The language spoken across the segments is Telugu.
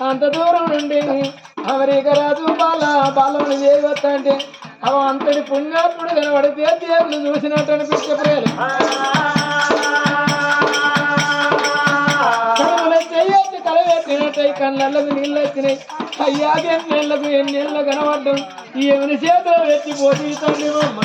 అంత దూరం నుండి అమెరికా రాజు బాల బాలను చేయవద్దంటే అవ అంతటి పుణ్యాత్ముడు కనబడితే దేవుడు చూసినట్టు అనిపించే ప్రేలు కడుపులో చెయ్యొచ్చి కలవెత్తినట్టయి కళ్ళకు నీళ్ళు వచ్చినాయి. అయ్యాక ఎన్నేళ్ళకు ఎన్నేళ్ళు కనబడ్డం. ఈ ఎవరి చేతిలో ఎత్తి పోటీతండి అమ్మ.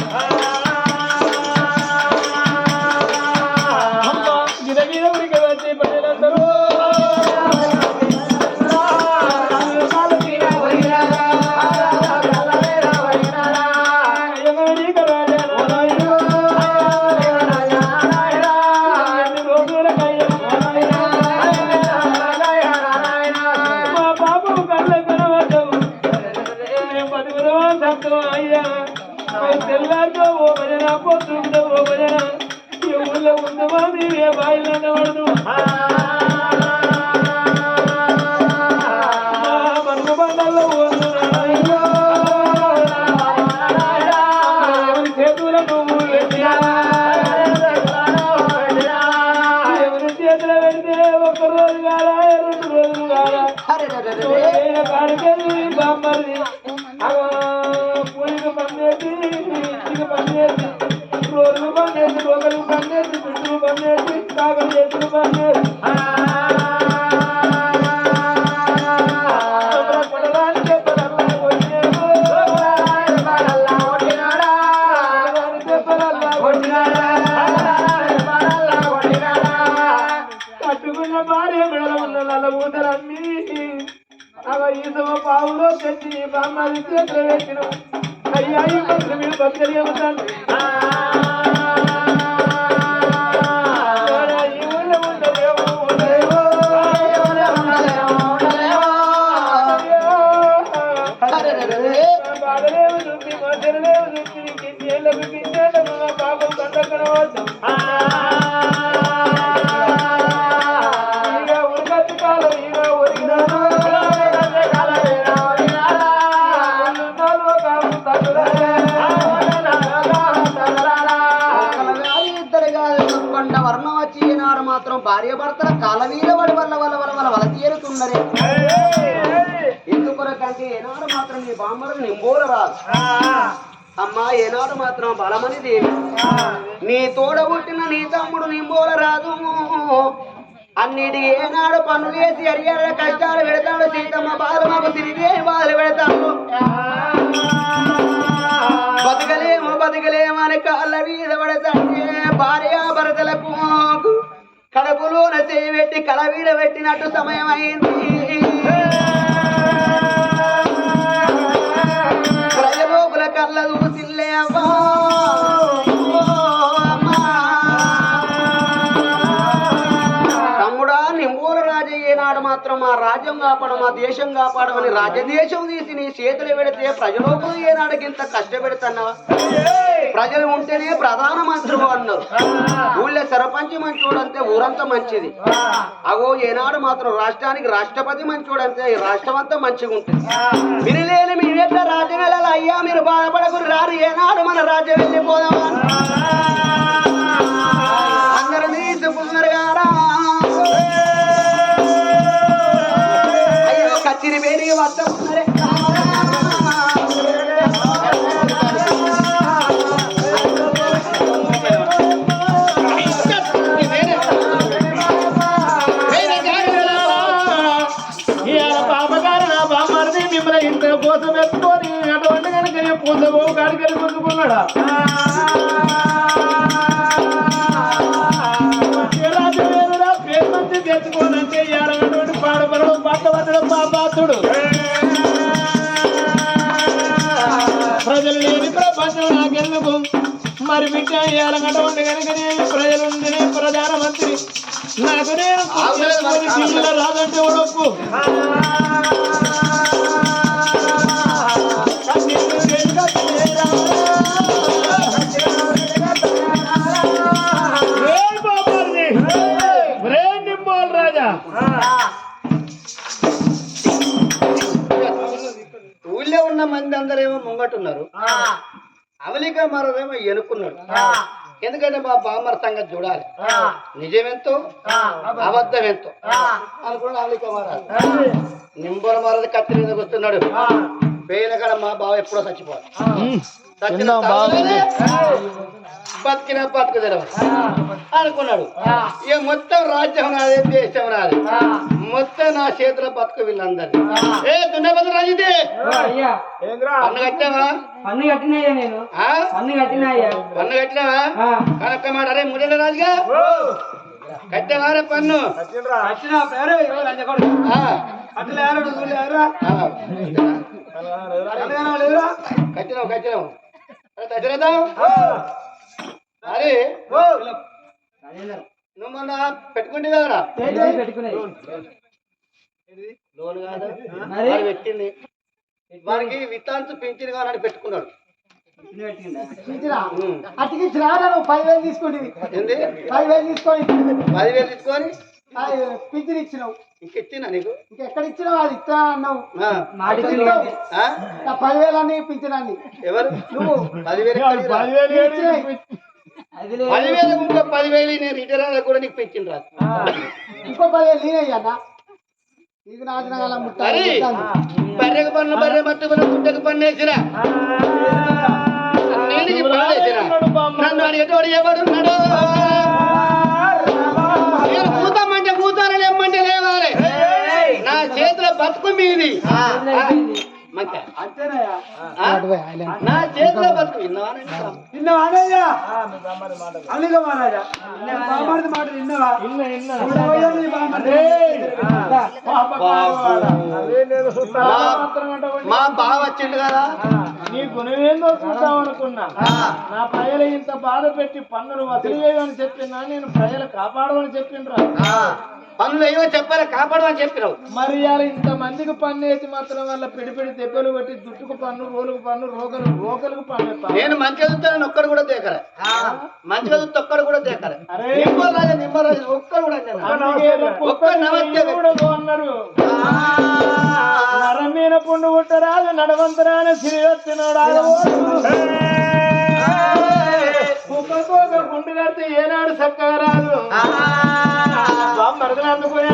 ఊళ్ళో ఉందమా మీరే పావులో తెచ్చి బామ్మది చేతులు పెట్టిన అయ్యా ఈ పక్కన మీరు భక్తులు బాధలేవు చూపి మధ్యలేవు చూపి మా పాపం కొండ మాత్రం భార్య భర్తల కలవీల వల్ల వల్ల వల్ల వల్ల వల్ల తీరుతున్నరే నింబోల రాదు అమ్మా ఏనాడు మాత్రం బలమని దేవి నీ తోడబుట్టిన నీ తమ్ముడు నింబోల రాదు అన్నిటికి ఏనాడు పనులు వేసి అడిగాడ కష్టాలు పెడతాడు సీతమ్మ బాధ మాకు తిరిగే బాధలు పెడతాడు. బతకలేము బతకలేమని కాళ్ళ మీద పడతంటే భార్య భరతలకు కడుపులోన చేపెట్టి కళవీడ పెట్టినట్టు సమయం అయింది లోపల కళ్ళ చూసిల్లే అమ్మా తమ్ముడా నింబూల రాజయ్య నాడు మాత్రం మా రాజ్యం కాపాడు మా దేశం కాపాడమని రాజదేశం తీసి నీ చేతులు పెడితే ప్రజలోపు ఏనాడికి ఇంత కష్టపెడుతున్నావా ప్రజలు ఉంటేనే ప్రధాన మంత్రులు అన్నారు. ఊళ్ళో సర్పంచ్ మంచోడంతే ఊరంతా మంచిది. అగో ఏనాడు మాత్రం రాష్ట్రానికి రాష్ట్రపతి మంచోడంతే రాష్ట్రం అంతా మంచిగా ఉంటుంది. వినలేని మీ రాజ్యం వెళ్ళాలి అయ్యా మీరు బాధపడకురు రారు. ఏనాడు మన రాజ్యం వెళ్ళిపోదామా? ప్రజలు లేని ప్రపంచం నాకెందుకు? మరి బిడ్డ ఏలగటువంటి కనుకనే ప్రజలు ప్రధానమంత్రి. నాకు నేను రాదంటే ఒడొప్పు. అందరేమో ముంగటున్నారు అవలిక మరోదేమో ఎనుకున్నాడు ఎందుకంటే మా బామ్మర్ సంగతి చూడాలి. నిజమెంతో అబద్ధం ఎంతో అనుకున్నాడు అల్లి కుమారాజు నింబల మరది కత్తి మీద వస్తున్నాడు పేల కాడ మా బావ ఎప్పుడో చచ్చిపోవాలి. చచ్చిన బతికిన బతుకు తెలవాలి అనుకున్నాడు. ఇక మొత్తం రాజ్యం నాదే దేశం నాది. మొత్తం నా చేతిలో బతుకు వీళ్ళందరి ఏ దున్నబద్ర రాజిదే? అయ్యా. పన్ను కట్టావా పన్ను కట్టినాయ్యా నేను. ఆ? పన్ను పన్ను కట్టినావా? ఆ. కనక్క మాట అరే మురళి రాజుగా? కట్టావారా పన్ను? కట్టినావు కట్టినావు దశరథం అరే నువ్వు మొన్న పెట్టుకుంటే కదరా లోన్ కాదు. పెట్టింది. వాడికి విత్తాంతు పింఛన్ కావాలని పెట్టుకున్నాడు. రాడా నువ్వు పదివేలు తీసుకుంటుంది ఏంది? పదివేలు తీసుకొని పదివేలు తీసుకొని? పింఛన్ ఇచ్చినావు. ఇంకెత్తినా నీకు? ఇంకెక్కడ ఇచ్చినావు? అది ఇస్తా అన్నావు. పదివేలు అన్ని పింఛన్ అన్ని ఎవరు? నువ్వు. పదివేలు పదివేలు ఇంకో పదివేలు నేను రిటైర్ అయినా కూడా నీకు పింఛన్ రాదు ఇంకో పదివేలు నేనయ్యా బర్రెకు పన్ను బర్రె మట్టు పన్ను గుడ్డకు పన్ను వేసిరా? నీళ్ళకి పన్ను వేసిరా? నన్ను అడిగేటోడు ఎవడున్నాడు నేను కూతామంటే కూతాను లేమంటే లేవాలి. నా చేతిలో బతుకు మీది. అంతేనయ్యా? నా చేతిలో బతుకు. మహారాజా బామారిది మాట విన్నావా? మా బావ వచ్చిండు కదా? నీ గుణమేందో చూద్దాం అనుకున్నా. నా ప్రజలు ఇంత బాధ పెట్టి పన్నులు వసూలు చేయమని చెప్పినా నేను ప్రజలు కాపాడమని చెప్పిండ్రా. ఆ, పనులు ఏవో చెప్పాలి కాపాడమని చెప్పినావు. మరి ఇవాళ ఇంత మందికి పన్ను వేసి మాత్రం వల్ల పిడి పిడి దెబ్బలు కొట్టి జుట్టుకు పన్ను రోలుకు పన్ను రోగలు రోకలకు పన్ను. నేను మంచిగా చూస్తాను ఒక్కడు కూడా దేకలే. మంచిగా చూస్తే ఒక్కడు కూడా దేకలే. అరే. నిమ్మరాజు నిమ్మరాజు ఒక్కడు కూడా దేకలే. అందుకే ఒక్క నమస్తే. అన్నారు నరమీన పుండు పుట్టరాదు నడవంతరాని శ్రీవచ్చినోడు కుక్కకు ఒక గుండు కడితే ఏనాడు చక్కగా రాదు. మరదలు అందుకునే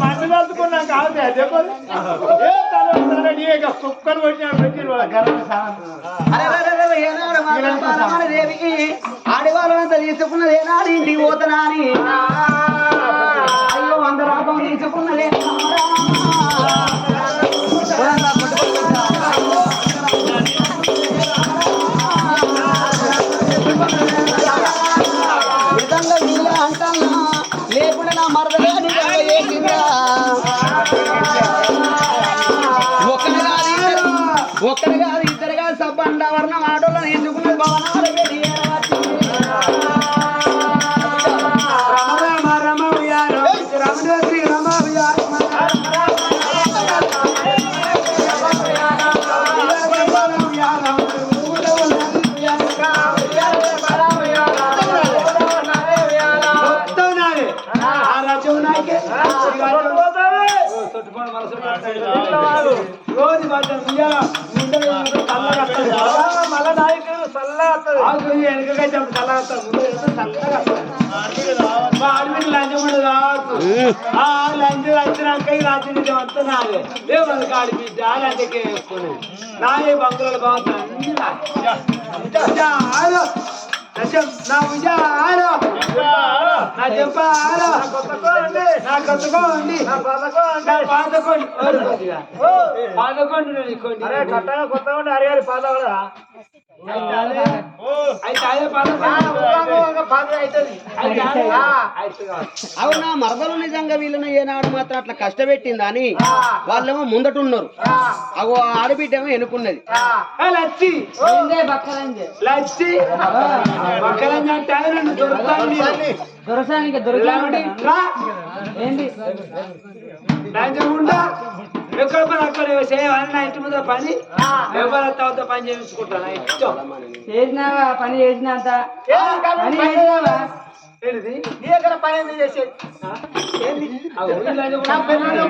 మందు కలుపుకున్నాక ఆవుతే చెప్పదు ఏ తల నీక కుక్కలు కొట్టిన పెట్టి గర్వ అరే, అరే, అరే, అరే, ఏనాడు మా రమారమణ దేవికి ఆడవాళ్ళంతా తీసుకున్నది ఏనాడు ఇంటికి పోతున్నా అని మళ్ళా నాయకుడు చల్లగా వెనకకైతే చల్లగా వస్తారు చల్లగా లంచం కూడా కావచ్చు ఆ లంచం వచ్చినాక రాజ్యం నుంచి మొత్తం నాదే ఏ లంచకే వేసుకుని బాగుంటుంది నా చెం- నా నా కొత్తకోండి పాతకోండి పాతకోండి కట్టగా కొత్త అదే పాత. అవునా మరదలు నిజంగా వీళ్ళని ఏనాడు మాత్రం అట్లా కష్టపెట్టిందా అని వాళ్ళేమో ముందటున్నారు. అగో ఆడబిడ్డేమో ఎన్నుకున్నది ఏ లచ్చి. లచ్చి. టైర్ నన్ను రాజగుండా ఎక్కడ పని అక్కడ చేయాలని నా ఇంటి ముందు పని. ఎవరు తర్వాత పని చేయించుకుంటాను ఇష్టం చేసినావా? పని చేసినంత? పని చేసినావా? ఏంటిది నీ దగ్గర పని ఎందుకు చేసేది?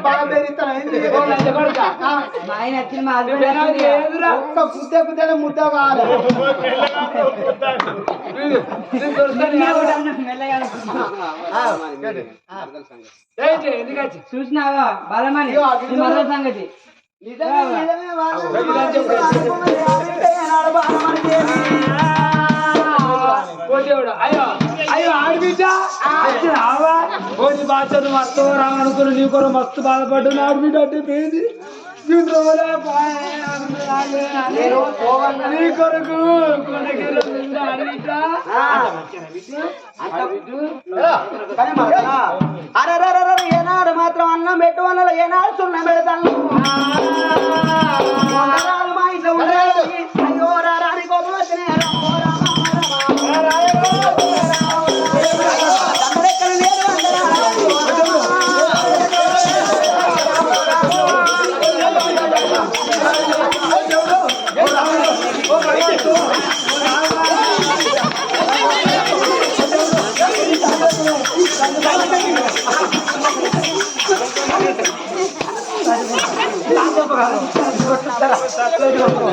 బాగా ఆయన వచ్చిన మా ముద్ద కావాలి. చూసినావా? బలమని. మరో సంగతి. నిజమే నిజమే అయ్యో. అయ్యో ఆడబిడ్డ రావా? పోటీ బాధ్యత మస్తు రావనుకుని నీ కొర మస్తు బాధపడ్డా ఆడబిడ్డ అంటే అనే. నీ కొరకు ఏనాడు మాత్రం అన్నం పెట్టు వల్ల ఏనాడు సున్నం పెడతాను. మా ఇంట్లో. అయ్యో రా రాని వచ్చినాయి.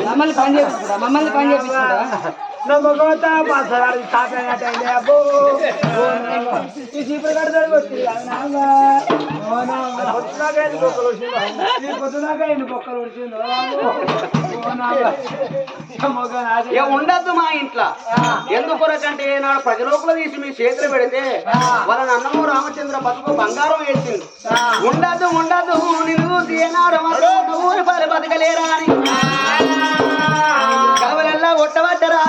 మమ్మల్ని పని చేయించుకుంటా మమ్మల్ని పని చేపించుకుంటా ఉండద్దు మా ఇంట్లో. ఎందుకొరకంటే నాడు ప్రజలోపల తీసి మీ చేతులు పెడితే వాళ్ళ అన్నము రామచంద్ర బతుకు బంగారం వేసింది ఉండద్దు ఉండద్దు. నిన్ను తీనాడు ఊరి పరి బతకలేరా అని. కవలల్లా కొట్టబడ్డరా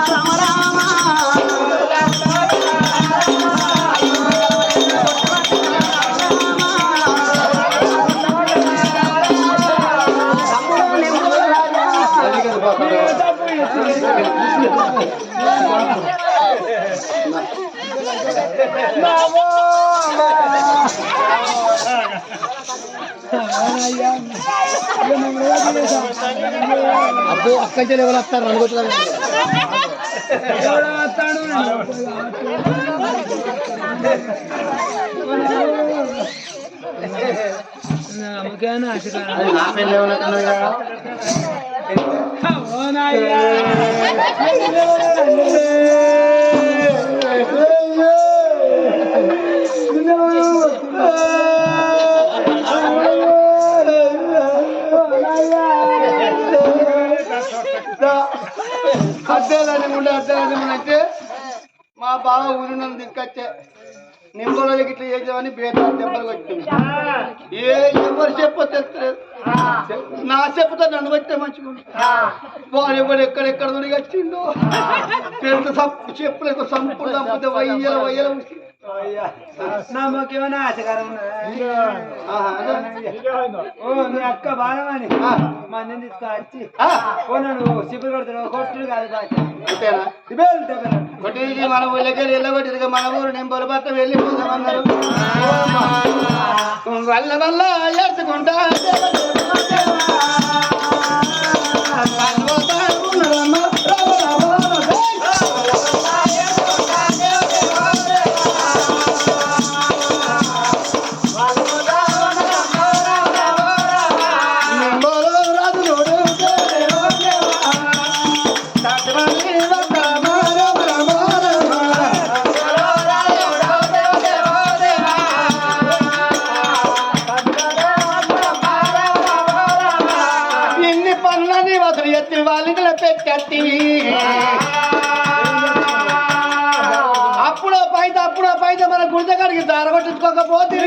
అబ్బో అక్కడి లెవెల్ వస్తారు? అనుకుంటున్నాను నా అయితే మా బావ ఊరి నన్ను తీసుకొచ్చే నింబలకి ఇట్లా చేసామని బేట దెబ్బలు వచ్చింది ఏ ఎవరు చెప్పో తెలుస్తలేదు నా చెప్పుతో నన్ను వచ్చే మంచిగా వాడు ఎవరు ఎక్కడెక్కడ నుండి వచ్చిండో. పెద్ద సంపు చెప్పులకు సంపుడు వయ్యలు వయ్యల ఆశకారం ఉన్నదా? ఆహా, అదే. ఓ మీ అక్క బాలమని ఆ, మందిని తీసుకొచ్చి ఓ నన్ను సిబ్బులు కొడుతున్నావు కొట్టుడు కాదు కొట్టించి మన ఊళ్ళకి వెళ్ళగొట్టి మన ఊరు నేను పొలబత్త వెళ్ళిపోతామన్నారు వల్ల వల్ల ఎత్తుకుంటా పనులని అప్పుడో పైత అప్పుడో పైత పైతే మన గుడిచకాడికి దారగొట్టించుకోకపోతే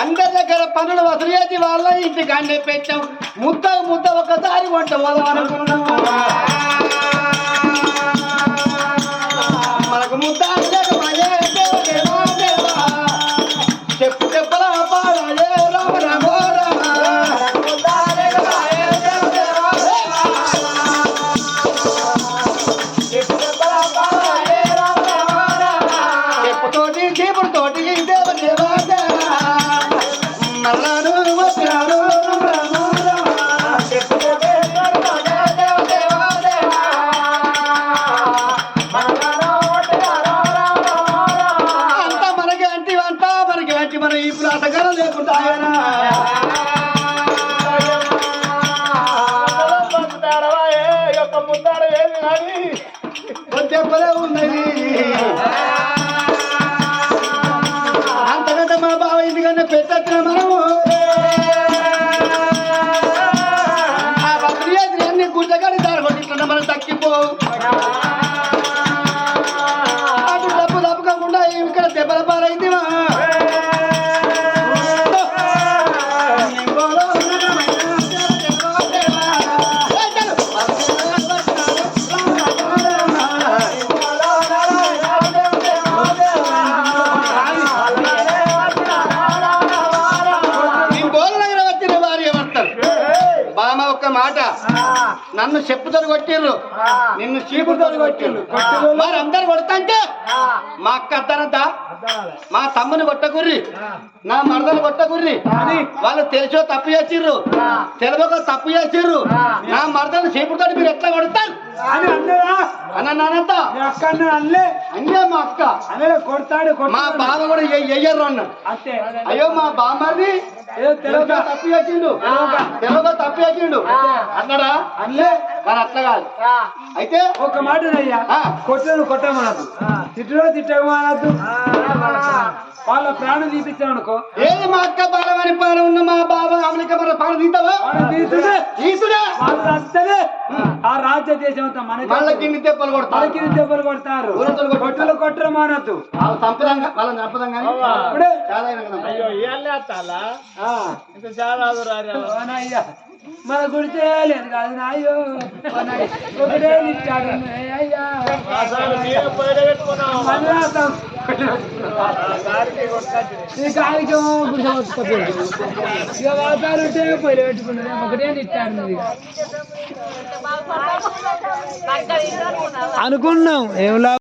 అందరి దగ్గర పనులు వసూలు చేసి వాళ్ళ ఇంటికి అన్నీ పెట్టాం. ముద్ద ముద్ద ఒకసారి వంట పోదాం అనుకున్నాం. నన్ను చెప్పుతో కొట్టిర్రు. నిన్ను చీపుతో కొట్టిర్రు. మరి అందరు కొడతాంటే? మా అక్క అద్దనంత మా తమ్ముని కొట్టకుర్రి. నా మరదలు కొట్టకుర్రి. వాళ్ళు తెలిసో తప్పు చేసిర్రు. తెలియక తప్పు చేసిర్రు. నా మరదలు చీపుతో మీరు ఎట్లా కొడతారు? అని అన్నదా? అన్న నానంత అక్కడ అల్లే అన్నే మా అక్క. కొడతాడు మా బావ కూడా ఎయ్యర్రు అన్నాడు అంతే. అయ్యో మా బామ్మది ఏదో తెలుగుగా తప్పు చేసిండు. తెలుగుగా తప్పు చేసిండు. అన్నాడా? కానీ అట్లా కాదు. అయితే ఒక మాట అయ్యా ఆ. కొట్టను తిట్టులో తిట్టమనద్దు వాళ్ళ ప్రాణం తీపించాం అనుకో. ఏది మా అక్క బాలమని పాలు ఉన్న మా బాబా అమెరికా మన పాలు తీస్తావా? వాళ్ళ తీసుడే ఆ రాజ్య దేశం అంతా మనకి మళ్ళీ కింది తెప్పలు కొడతారు. మనకి దెబ్బలు కొడతారు. కొట్టులు కొట్టమనద్దు వాళ్ళు సంపదంగా వాళ్ళని సంపదంగా అప్పుడే చాలా. అయ్యో ఇంత చాలా అయ్యా మన గుడి చేయలేదు కాదు నాయ్. ఒకటే నిచ్చాడు అయ్యా ఇక వాతాలు ఉంటే పొయ్యి ఒకటే నిచ్చాడు అనుకున్నాం. ఏం లాభం?